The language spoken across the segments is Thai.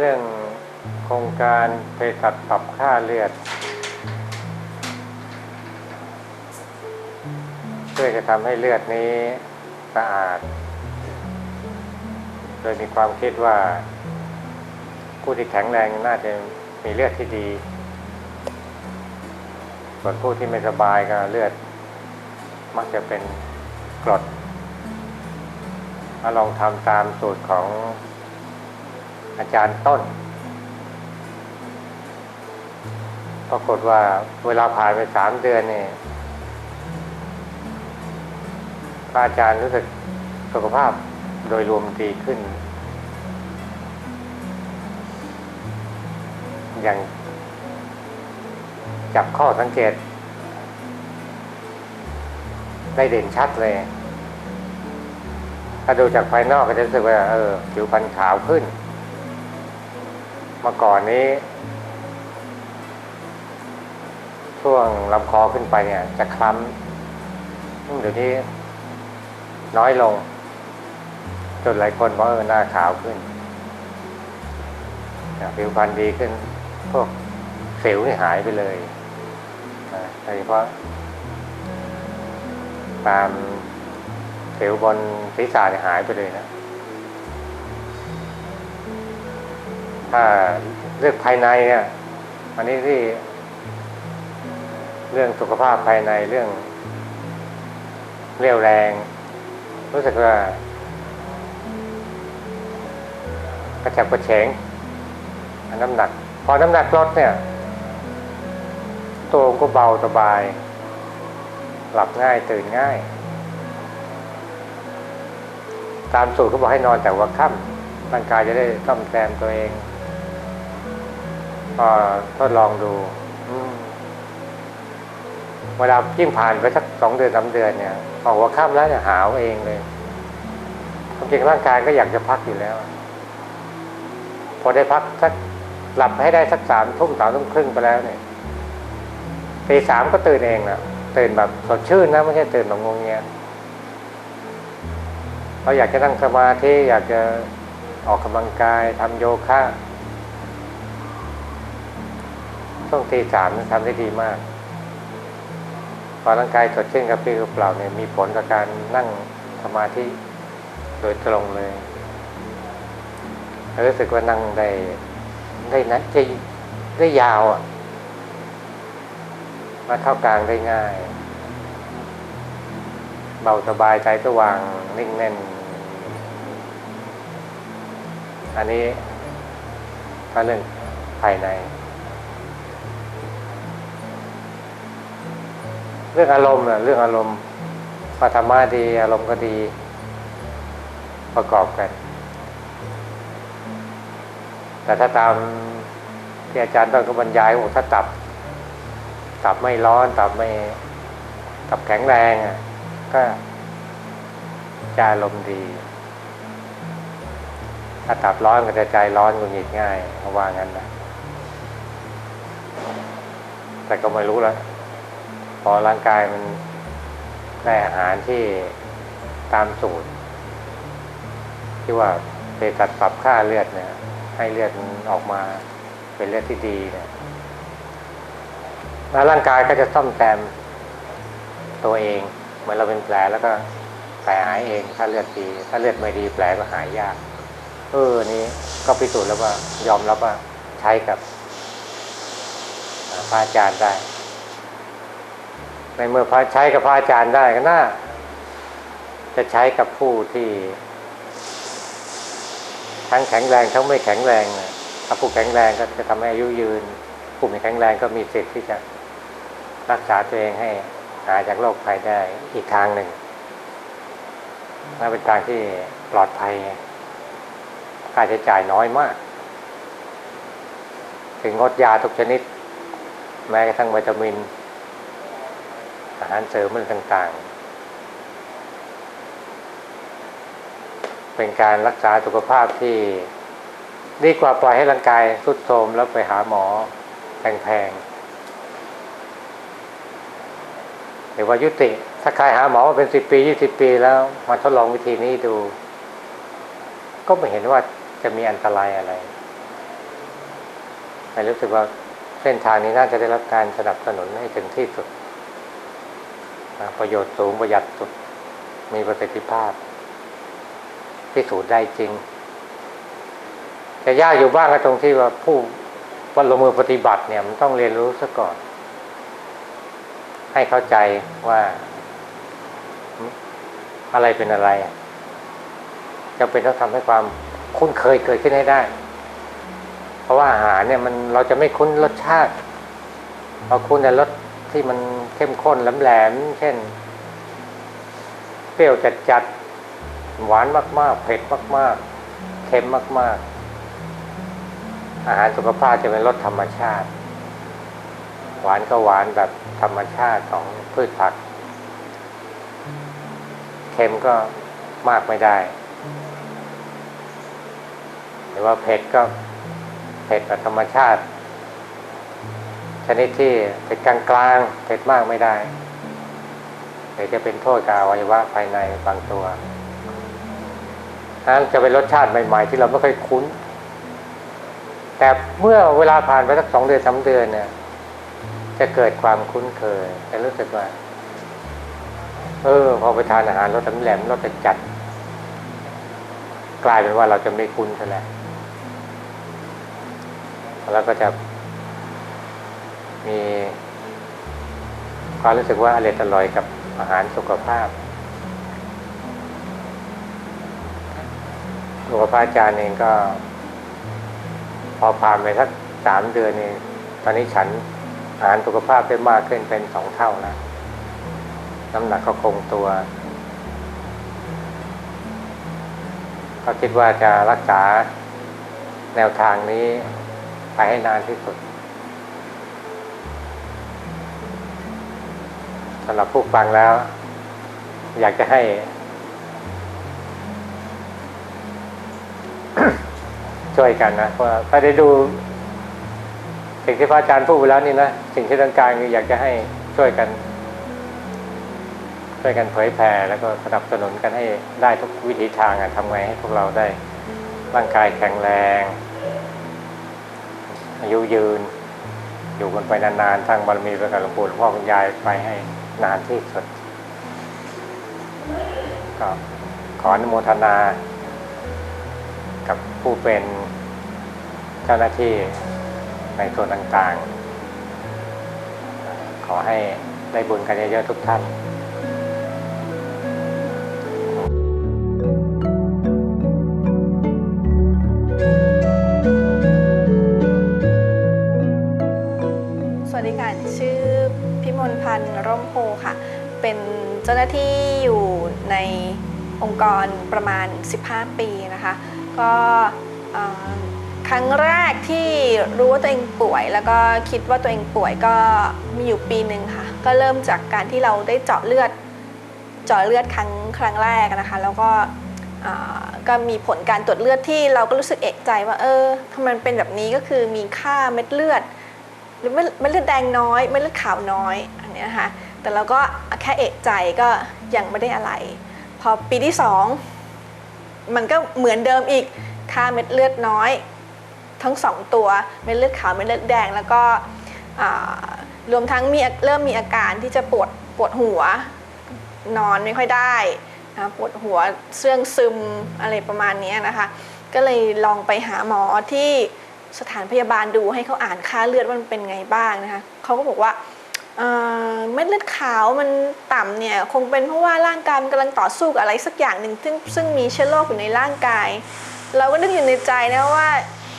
เรื่องโครงการเภสัชปรับค่าเลือดเพื่อจะทำให้เลือดนี้สะอาด โดยมีความคิดว่าผู้ที่แข็งแรงน่าจะมีเลือดที่ดี ส่วนผู้ที่ไม่สบายก็เลือด มักจะเป็นกรดมาลองทำตามสูตรของ อาจารย์ต้น ปรากฏว่าเวลาผ่านไปสามเดือนเนี่ยพระอาจารย์รู้สึกสุขภาพโดยรวมดีขึ้น อย่างจับข้อสังเกต ได้เด่นชัดเลย ถ้าดูจากภายนอกก็จะรู้สึกว่า เออ ผิวพรรณขาวขึ้น มื่อก่อนนี้ ช่วงลำคอขึ้นไปเนี่ย จะคล้ำเดี๋ยวนี้น้อยลง จนหลายคนบอกเออหน้าขาวขึ้นผิวพรรณดีขึ้น พวกสิวนี่หายไปเลยนะโดยเฉพาะตามสิวบนศีรษะเนี่ยหายไปเลยนะ ถ้าเรื่องภายในเนี่ยอันนี้ที่เรื่องสุขภาพภายในเรื่องเรียวแรง รู้สึกว่ากระฉับกระเฉงน้ำหนัก พอน้ำหนักลดเนี่ย ตัวก็เบาสบาย หลับง่ายตื่นง่าย ตามสูตรเขาบอกให้นอนแต่ว่าค่ำร่างกายจะได้ซ่อมแซมตัวเอง ก็ทดลองดูอืมเวลายิ่งผ่านไปสักสองเดือนสามเดือนเนี่ยออกว่าค่ำแล้วเนี่ยหาวเองเลยความจริงร่างกายก็อยากจะพักอยู่แล้ว พอได้พักสักหลับให้ได้สักสามทุ่มสามทุ่มครึ่งไปแล้วเนี่ยตีสามก็ตื่นเองนะตื่นแบบสดชื่นนะไม่ใช่ตื่นแบบงงเงียเราอยากจะนั่งสมาธิอยากจะออกกำลังกายทำโยคะ ช่วงตีสามทำได้ดีมากพอร่างกายสดชื่นกับปี้กับเปล่าเนี่ยมีผลต่อการนั่งสมาธิโดยตรงเลยรู้สึกว่านั่งได้ได้นะได้ได้ยาวอะ มาเข้ากลางได้ง่าย เบาสบายใจสว่างนิ่งแน่น อันนี้ถ้าเรื่องภายใน เรื่องอารมณ์น่ะเรื่องอารมณ์พอธรรมะดี อารมณ์ก็ดีประกอบกัน แต่ถ้าตามที่อาจารย์ต้นก็บรรยายบอกถ้าตับ ตับไม่ร้อน ตับไม่ตับแข็งแรงอะก็จะอารมณ์ดี ถ้าตับร้อนก็จะใจร้อนหงุดหงิดง่ายเขาว่างั้นนะแต่ก็ไม่รู้แล้ว อร่างกายมันได้อาหารที่ตามสูตร ที่ว่าเภสัชปรับค่าเลือดเนี่ยให้เลือดมันออกมาเป็นเลือดที่ดีเนี่ยแล้วร่างกายก็จะซ่อมแซมตัวเองเหมือนเราเป็นแผลแล้วก็แผลหายเอง ถ้าเลือดดีถ้าเลือดไม่ดีแผลก็หายยาก เออนี่ก็พิสูจน์แล้วว่ายอมรับว่าใช้กับพระอาจารย์ได้ ในเมื่อพระใช้กับพระอาจารย์ได้ก็น่าจะใช้กับผู้ที่ทั้งแข็งแรงทั้งไม่แข็งแรงนะถ้าผู้แข็งแรงก็จะทำให้อายุยืน ผู้ไม่แข็งแรงก็มีสิทธิ์ที่จะรักษาตัวเองให้หายจากโรคภัยได้อีกทางหนึ่งน่าเป็นทางที่ปลอดภัยค่าใช้จ่ายน้อยมาก ถึงงดยาทุกชนิด แม้กระทั่งวิตามิน อาหารเสริมมันต่างๆ เป็นการรักษาสุขภาพที่ดีกว่าปล่อยให้ร่างกายทรุดโทรมแล้วไปหาหมอแพงๆหรือว่ายุติ ถ้าใครหาหมอมาเป็นสิบปียี่สิบปีแล้วมาทดลองวิธีนี้ดู ก็ไม่เห็นว่าจะมีอันตรายอะไรแต่รู้สึกว่าเส้นทางนี้น่าจะได้รับการสนับสนุนให้ถึงที่สุด ประโยชน์สูงประหยัดสุด มีประสิทธิภาพพิสูจน์ได้จริง จะยากอยู่บ้างก็ตรงที่ว่าผู้ว่าลงมือปฏิบัติเนี่ยมันต้องเรียนรู้ซะก่อน ให้เข้าใจว่าอะไรเป็นอะไรจำเป็นต้องทำให้ความคุ้นเคยเกิดขึ้นให้ได้ เพราะว่าอาหารเนี่ยมันเราจะไม่คุ้นรสชาติเราคุ้นแต่รส ที่มันเข้มข้นแหลมๆเช่น เปรี้ยวจัดๆหวานมาก ๆ เผ็ดมาก ๆ เค็มมาก ๆ อาหารสุขภาพจะเป็นรสธรรมชาติ หวานก็หวานแบบธรรมชาติของพืชผัก เค็มก็มากไม่ได้หรือว่าเผ็ดก็เผ็ดแบบธรรมชาติ ชนิดที่เผ็ดกลางๆเผ็ดมากไม่ได้เดี๋ยวจะเป็นโทษกับอวัยวะภายในบางตัวนั้นจะเป็นรสชาติใหม่ ๆ ที่เราไม่เคยคุ้น แต่เมื่อเวลาผ่านไปสักสองเดือนสามเดือนเนี่ย จะเกิดความคุ้นเคยจะรู้สึกว่า เออ พอไปทานอาหารรสแหลมรสจัด กลายเป็นว่าเราจะไม่คุ้นซะแล้วแล้วก็จะ มีความรู้สึกว่าอร่อยอร่อยกับอาหารสุขภาพสุขภาพอาจารย์เองก็ พอผ่านไปสักสามเดือนนี่ตอนนี้ฉันอาหารสุขภาพได้มากขึ้นเป็นสองเท่าแล้วน้ำหนักก็คงตัวก็คิดว่าจะรักษาแนวทางนี้ไปให้นานที่สุด สำหรับผู้ฟังแล้ว อยากจะให้ ช่วยกันนะเพราะถ้าได้ดูสิ่งที่พระอาจารย์พูดไปแล้วนี่นะสิ่งที่ต้องการคืออยากจะให้ช่วยกัน ช่วยกันเผยแผ่แล้วก็สนับสนุนกันให้ได้ทุกวิถีทางอะทำไงให้พวกเราได้ร่างกายแข็งแรง อายุยืน อยู่กันไปนานๆทางบารมีประการหลวงปู่หลวงพ่อคุณยายไปให้ นานที่สุด ก็ขออนุโมทนา กับผู้เป็นเจ้าหน้าที่ในส่วนต่างๆ ขอให้ได้บุญกันเยอะๆทุกท่าน เจ้าหน้าที่อยู่ในองค์กรประมาณ 15 ปีนะคะ ก็ครั้งแรกที่รู้ว่าตัวเองป่วย แล้วก็คิดว่าตัวเองป่วยก็มีอยู่ปีหนึ่งค่ะ ก็เริ่มจากการที่เราได้เจาะเลือด เจาะเลือดครั้งครั้งแรกนะคะ แล้วก็ก็มีผลการตรวจเลือดที่เราก็รู้สึกเอกใจว่า เออทำไมันเป็นแบบนี้ก็คือมีค่าเม็ดเลือดหรือเม็ดเลือดแดงน้อยเม็ดเลือดขาวน้อยอันนี้นะคะ แต่เราก็แค่เอกใจก็ยังไม่ได้อะไร พอปีที่สองมันก็เหมือนเดิมอีกค่าเม็ดเลือดน้อย ทั้งสองตัวเม็ดเลือดขาวเม็ดเลือดแดงแล้วก็รวมทั้งมีเริ่มมีอาการที่จะปวดปวดหัว นอนไม่ค่อยได้นะปวดหัวเสื่องซึมอะไรประมาณนี้นะคะ ก็เลยลองไปหาหมอที่สถานพยาบาลดูให้เขาอ่านค่าเลือดว่ามันเป็นไงบ้างนะคะเขาก็บอกว่า เอ่อเม็ดเลือดขาวมันต่ำเนี่ยคงเป็นเพราะว่าร่างกายมันกำลังต่อสู้กับอะไรสักอย่างหนึ่งซึ่งซึ่งมีเชื้อโรคอยู่ในร่างกาย เราก็นึกอยู่ในใจนะว่า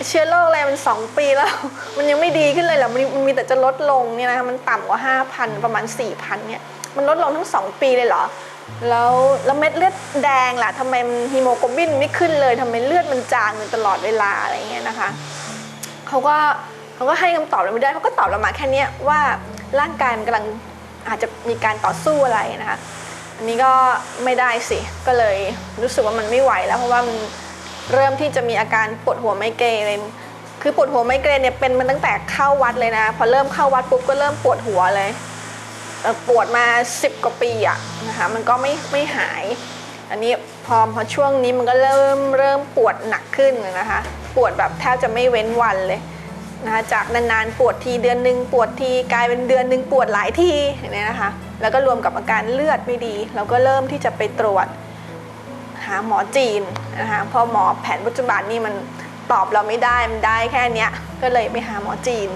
เชื้อโรคอะไรมันสองปีแล้ว มันยังไม่ดีขึ้นเลยเหรอมันมันมีแต่จะลดลงเนี่ยนะคะมันต่ำกว่า5,000ประมาณ4,000เนี่ยมันลดลงทั้ง2ปีเลยเหรอแล้วแล้วเม็ดเลือดแดงล่ะทำไมมันฮีโมโกลบินไม่ขึ้นเลยทำไมเลือดมันจางอยู่ตลอดเวลาอะไรเงี้ยนะคะเขาก็เขาก็ให้คำตอบเราไม่ได้เขาก็ตอบเรามาแค่เนี้ยว่า ร่างกายมันกำลังอาจจะมีการต่อสู้อะไรนะคะอันนี้ก็ไม่ได้สิก็เลยรู้สึกว่ามันไม่ไหวแล้วเพราะว่ามันเริ่มที่จะมีอาการปวดหัวไมเกรนคือปวดหัวไมเกรนเนี่ยเป็นมันตั้งแต่เข้าวัดเลยนะ พอเริ่มเข้าวัดปุ๊บก็เริ่มปวดหัวเลยปวดมา 10 กว่าปีอะนะคะมันก็ไม่ไม่หาย อันนี้พอพอช่วงนี้มันก็เริ่มเริ่มปวดหนักขึ้นนะคะ ปวดแบบแทบจะไม่เว้นวันเลย นะคะจากนานๆปวดทีเดือนหนึ่งปวดทีกลายเป็นเดือนหนึ่งปวดหลายทีอย่างนี้นะคะแล้วก็รวมกับอาการเลือดไม่ดี เราก็เริ่มที่จะไปตรวจหาหมอจีนนะคะพอหมอแผนปัจจุบันนี่มันตอบเราไม่ได้มันได้แค่เนี้ยก็เลยไปหาหมอจีน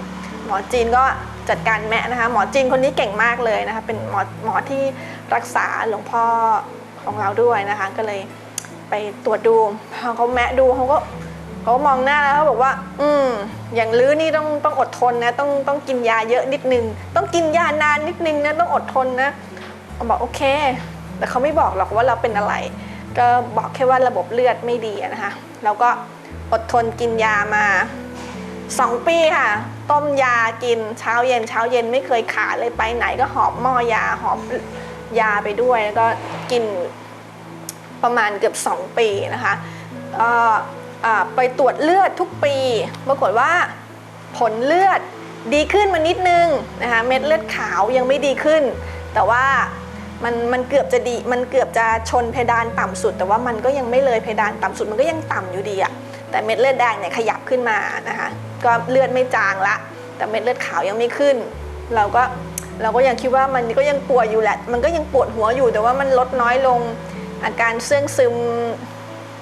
หมอจีนก็จัดการแมะนะคะหมอจีนคนนี้เก่งมากเลยนะคะเป็นหมอหมอที่รักษาหลวงพ่อของเราด้วยนะคะ ก็เลยไปตรวจดูพอเขาแมะดูเขาก็ เขามองหน้าแล้วเขาบอกว่า อืม อย่างลื้อนี่ต้องต้องอดทนนะ ต้องต้องกินยาเยอะนิดนึง ต้องกินยานานนิดนึงนะต้องอดทนนะเขาบอกโอเค แต่เขาไม่บอกหรอกว่าเราเป็นอะไร ก็บอกแค่ว่าระบบเลือดไม่ดีนะคะแล้วก็อดทนกินยามาสองปีค่ะ ต้มยากินเช้าเย็นเช้าเย็นไม่เคยขาดเลยไปไหนก็หอบหม้อยาหอบยาไปด้วยแล้วก็กินประมาณเกือบ2ปีนะคะเอ่ออ่า ไปตรวจเลือดทุกปี ปรากฏว่าผลเลือดดีขึ้นมานิดนึงนะคะเม็ดเลือดขาวยังไม่ดีขึ้น แต่ว่ามันมันเกือบจะดีมันเกือบจะชนเพดานต่ำสุด แต่ว่ามันก็ยังไม่เลยเพดานต่ำสุดมันก็ยังต่ำอยู่ดีอะแต่เม็ดเลือดแดงเนี่ยขยับขึ้นมานะคะก็เลือดไม่จางละ แต่เม็ดเลือดขาวยังไม่ขึ้น เราก็เราก็ยังคิดว่ามันก็ยังปวดอยู่แหละ มันก็ยังปวดหัวอยู่แต่ว่ามันลดน้อยลงอาการเสื่องซึม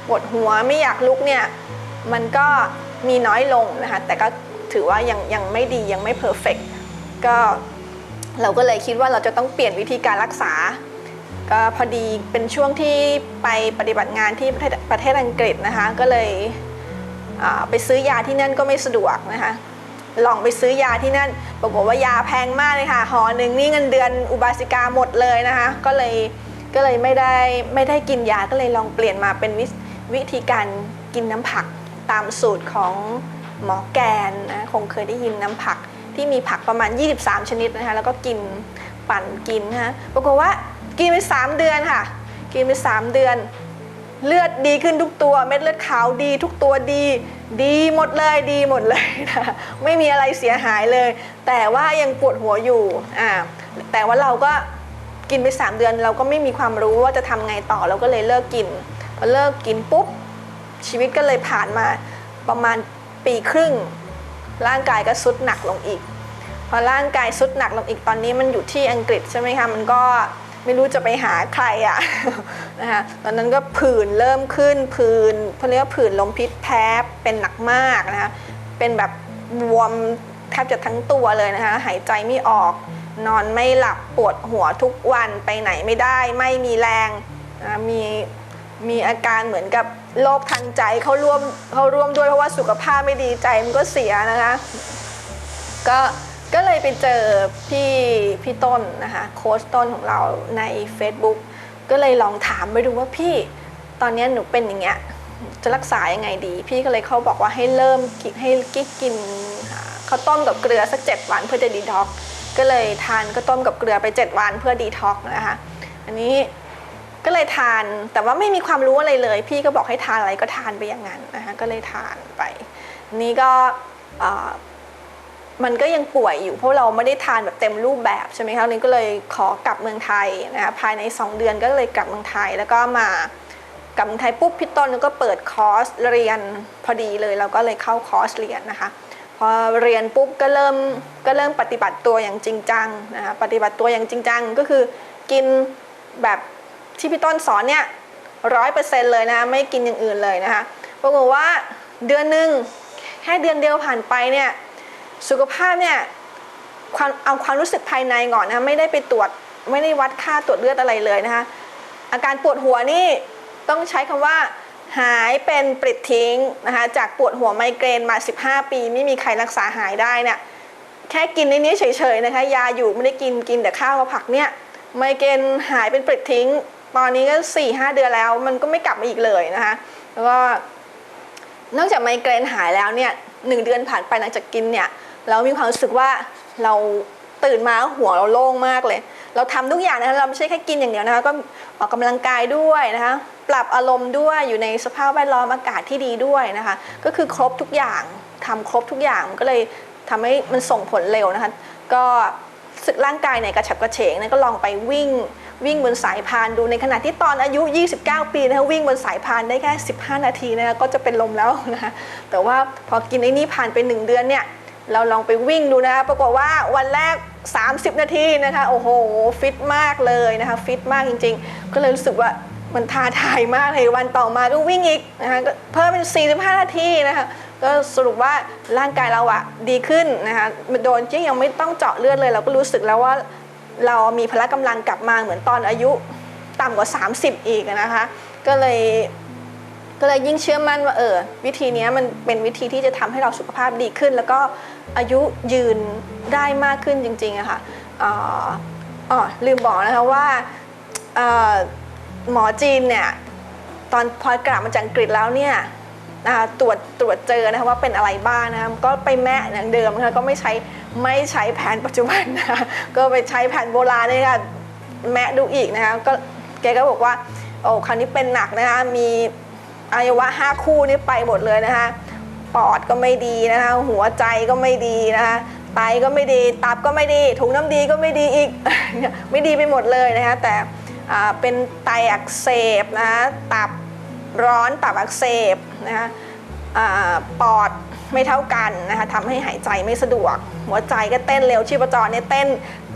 ปวดหัวไม่อยากลุกเนี่ยมันก็มีน้อยลงนะคะแต่ก็ถือว่ายังยังไม่ดียังไม่เพอร์เฟกก็เราก็เลยคิดว่าเราจะต้องเปลี่ยนวิธีการรักษา ก็พอดีเป็นช่วงที่ไปปฏิบัติงานที่ประเทศประเทศอังกฤษนะคะก็เลยไปซื้อยาที่นั่นก็ไม่สะดวกนะคะลองไปซื้อยาที่นั่นปรากฏว่ายาแพงมากเลยค่ะห่อหนึ่งนี่เงินเดือนอุบาสิกาหมดเลยนะคะก็เลยก็เลยไม่ได้ไม่ได้กินยาก็เลยลองเปลี่ยนมาเป็นวิ วิธีการกินน้ำผักตามสูตรของหมอแกนนะคงเคยได้ยินน้ำผักที่มีผักประมาณ 23 ชนิดนะคะแล้วก็กินปั่นกินนะคะปรากฏว่ากินไป 3 เดือนค่ะ กินไป 3 เดือน เลือดดีขึ้นทุกตัวเม็ดเลือดขาวดี ทุกตัวดี ดีหมดเลยดีหมดเลยนะไม่มีอะไรเสียหายเลย แต่ว่ายังปวดหัวอยู่อ่าแต่ว่าเราก็กินไป 3 เดือนเราก็ไม่มีความรู้ว่าจะทำไงต่อเราก็เลยเลิกกิน พอเลิกกินปุ๊บ ชีวิตก็เลยผ่านมาประมาณปีครึ่ง ร่างกายก็สุดหนักลงอีก พอร่างกายสุดหนักลงอีกตอนนี้มันอยู่ที่อังกฤษใช่ไหมคะมันก็ไม่รู้จะไปหาใครอะนะคะตอนนั้นก็ผื่นเริ่มขึ้นผื่นเขาเรียกว่าผื่นลมพิษแพ้เป็นหนักมากนะคะเป็นแบบบวมแทบจะทั้งตัวเลยนะคะหายใจไม่ออก นอนไม่หลับปวดหัวทุกวันไปไหนไม่ได้ ไม่มีแรงนะมี มีอาการเหมือนกับโรคทางใจเขาร่วมเขาร่วมด้วยเพราะว่าสุขภาพไม่ดีใจมันก็เสียนะคะก็ก็เลยไปเจอพี่พี่ต้นนะคะโค้ชต้นของเราใน Facebook ก็เลยลองถามไปดูว่าพี่ตอนนี้หนูเป็นอย่างเงี้ยจะรักษายังไงดี พี่ก็เลยเขาบอกว่าให้เริ่มกินให้กิ๊กกินข้าวต้มกับเกลือสัก 7 วันเพื่อจะดีท็อกก็เลยทานข้าวต้มกับเกลือไป 7 วันเพื่อดีท็อกนะคะ อันนี้ ก็เลยทานแต่ว่าไม่มีความรู้อะไรเลย พี่ก็บอกให้ทานอะไรก็ทานไปอย่างนั้นนะคะก็เลยทานไปนนี้ก็มันก็ยังป่วยอยู่เพราะเราไม่ได้ทานแบบเต็มรูปแบบใช่ไหมคะนี่ก็เลยขอกลับเมืองไทยนะคะภายใน 2 เดือนก็เลยกลับเมืองไทยแล้วก็มากลับเมืองไทยปุ๊บพี่ต้นก็เปิดคอร์สเรียนพอดีเลยเราก็เลยเข้าคอร์สเรียนนะคะพอเรียนปุ๊บก็เริ่มก็เริ่มปฏิบัติตัวอย่างจริงจังนะคะปฏิบัติตัวอย่างจริงจังก็คือกินแบบ ที่พี่ต้นสอนเนี่ยร้อยเปอร์เซ็นต์เลยนะไม่กินอย่างอื่นเลยนะคะปรากฏว่าเดือนหนึ่งแค่เดือนเดียวผ่านไปเนี่ยสุขภาพเนี่ยความเอาความรู้สึกภายในก่อนนะไม่ได้ไปตรวจไม่ได้วัดค่าตรวจเลือดอะไรเลยนะคะอาการปวดหัวนี่ต้องใช้คำว่าหายเป็นปลิดทิ้งนะคะจากปวดหัวไมเกรนมา 15 ปี ไม่มีใครรักษาหายได้เนี่ยแค่กินในนี้เฉยๆนะคะยาอยู่ไม่ได้กินกินแต่ข้าวกับผักเนี่ยไมเกรนหายเป็นปลิดทิ้ง ตอนนี้ก็4-5เดือนแล้ว มันก็ไม่กลับมาอีกเลยนะคะ แล้วก็นอกจากไมเกรนหายแล้วเนี่ยหนึ่งเดือนผ่านไปหลังจากกินเนี่ย เรามีความรู้สึกว่าเราตื่นมาหัวเราโล่งมากเลย เราทำทุกอย่างนะคะเราไม่ใช่แค่กินอย่างเดียวนะคะก็ออกกำลังกายด้วยนะคะ ปรับอารมณ์ด้วยอยู่ในสภาพแวดล้อมอากาศที่ดีด้วยนะคะ ก็คือครบทุกอย่างทำครบทุกอย่างก็เลยทำให้มันส่งผลเร็วนะคะ ก็สึกร่างกายเนี่ยกระฉับกระเฉงนะก็ลองไปวิ่ง วิ่งบนสายพานดูในขณะที่ตอนอายุ 29 ปีนะคะวิ่งบนสายพานได้แค่ 15 นาทีนะคะก็จะเป็นลมแล้วนะคะแต่ว่าพอกินไอ้นี่ผ่านไป 1 เดือนเนี่ยเราลองไปวิ่งดูนะคะปรากฏว่าวันแรก 30 นาทีนะคะโอ้โหฟิตมากเลยนะคะฟิตมากจริง ๆ ก็เลยรู้สึกว่ามันท้าทายมากเลยวันต่อมาก็วิ่งอีกนะคะเพิ่มเป็น 45 นาทีนะคะก็สรุปว่าร่างกายเราอะดีขึ้นนะคะโดนที่ยังไม่ต้องเจาะเลือดเลย เราก็รู้สึกแล้วว่า เรามีพละกำลังกลับมาเหมือนตอนอายุต่ำกว่า 30 อีกนะคะ ก็เลยก็เลยยิ่งเชื่อมั่นว่าเออวิธีนี้มันเป็นวิธีที่จะทำให้เราสุขภาพดีขึ้น แล้วก็อายุยืนได้มากขึ้นจริงๆอะค่ะอ่าอ๋อลืมบอกนะคะว่าหมอจีนเนี่ยตอนพอกลับมาจากอังกฤษแล้วเนี่ย ตรวจตรวจเจอนะคะว่าเป็นอะไรบ้างนะคะก็ไปแม่อย่างเดิมนะคะก็ไม่ใช้ไม่ใช้แผนปัจจุบันนะคะก็ไปใช้แผนโบราณเนี่ยค่ะแม่ดูอีกนะคะก็แกก็บอกว่าโอ้คราวนี้เป็นหนักนะคะมีอวัยวะห้าคู่นี่ไปหมดเลยนะคะปอดก็ไม่ดีนะคะหัวใจก็ไม่ดีนะคะไตก็ไม่ดีตับก็ไม่ดีถุงน้ำดีก็ไม่ดีอีกไม่ดีไปหมดเลยนะคะแต่เป็นไตอักเสบนะคะตับ ร้อนตับอักเสบนะคะปอดไม่เท่ากันนะคะทำให้หายใจไม่สะดวก หัวใจก็เต้นเร็วชีพจรเนี่ยเต้น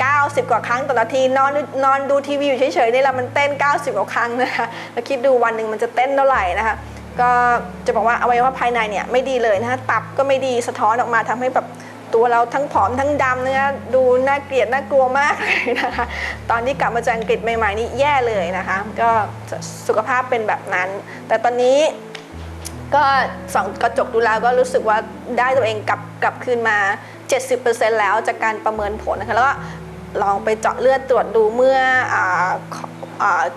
90 กว่าครั้งต่อนาทีนอนนอนดูทีวีอยู่เฉยๆนี่แหละมันเต้น 90 กว่าครั้งนะคะแล้วคิดดูวันหนึ่งมันจะเต้นเท่าไหร่นะคะก็จะบอกว่าอวัยวะภายในเนี่ยไม่ดีเลยนะคะตับก็ไม่ดีสะท้อนออกมาทำให้แบบ ตัวเราทั้งผอมทั้งดำนะคะดูน่าเกลียดน่ากลัวมากเลยนะคะ ตอนที่กลับมาจากอังกฤษใหม่ๆนี่แย่เลยนะคะ ก็สุขภาพเป็นแบบนั้น แต่ตอนนี้ก็สองกระจกดูแล้วก็รู้สึกว่าได้ตัวเองกลับกลับคืนมา 70%แล้วจากการประเมินผลนะคะแล้วก็ลองไปเจาะเลือดตรวจดูเมื่ออ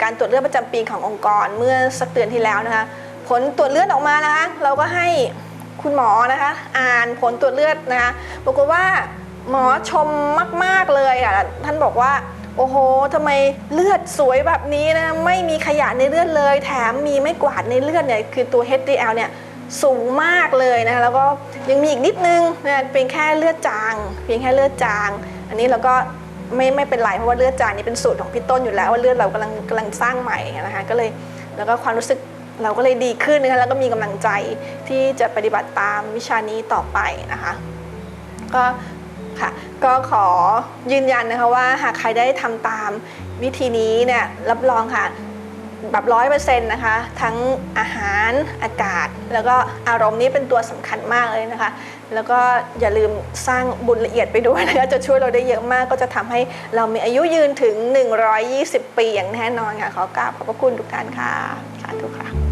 การตรวจเลือดประจำปีขององค์กรเมื่อสักเดือนที่แล้วนะคะ ผลตรวจเลือดออกมานะคะ เราก็ให้ คุณหมอนะคะ อ่านผลตรวจเลือดนะคะปรากฏว่าหมอชมมาก ๆ เลยอะ ท่านบอกว่า โอ้โหทำไมเลือดสวยแบบนี้นะ ไม่มีขยะในเลือดเลย แถมมีไม่กวาดในเลือดเนี่ย คือตัว HDL เนี่ยสูงมากเลยนะคะ แล้วก็ยังมีอีกนิดนึงนะเป็นแค่เลือดจาง เพียงแค่เลือดจาง อันนี้เราก็ไม่ไม่เป็นไรเพราะว่าเลือดจางนี่เป็นสูตรของพี่ต้นอยู่แล้วว่าเลือดเรากำลังกำลังสร้างใหม่นะคะ ก็เลยแล้วก็ความรู้สึก เราก็เลยดีขึ้นนะคะแล้วก็มีกำลังใจที่จะปฏิบัติตามวิชานี้ต่อไปนะคะก็ค่ะก็ขอยืนยันนะคะว่าหากใครได้ทำตามวิธีนี้เนี่ยรับรองค่ะแบบร้อยเปอร์เซ็นต์นะคะ ทั้งอาหารอากาศ แล้วก็อารมณ์นี้เป็นตัวสำคัญมากเลยนะคะ แล้วก็อย่าลืมสร้างบุญละเอียดไปด้วยนะคะจะช่วยเราได้เยอะมาก ก็จะทำให้เรามีอายุยืนถึง 120 ปีอย่างแน่นอนค่ะ ขอกราบขอบพระคุณทุกท่านค่ะ สาธุค่ะ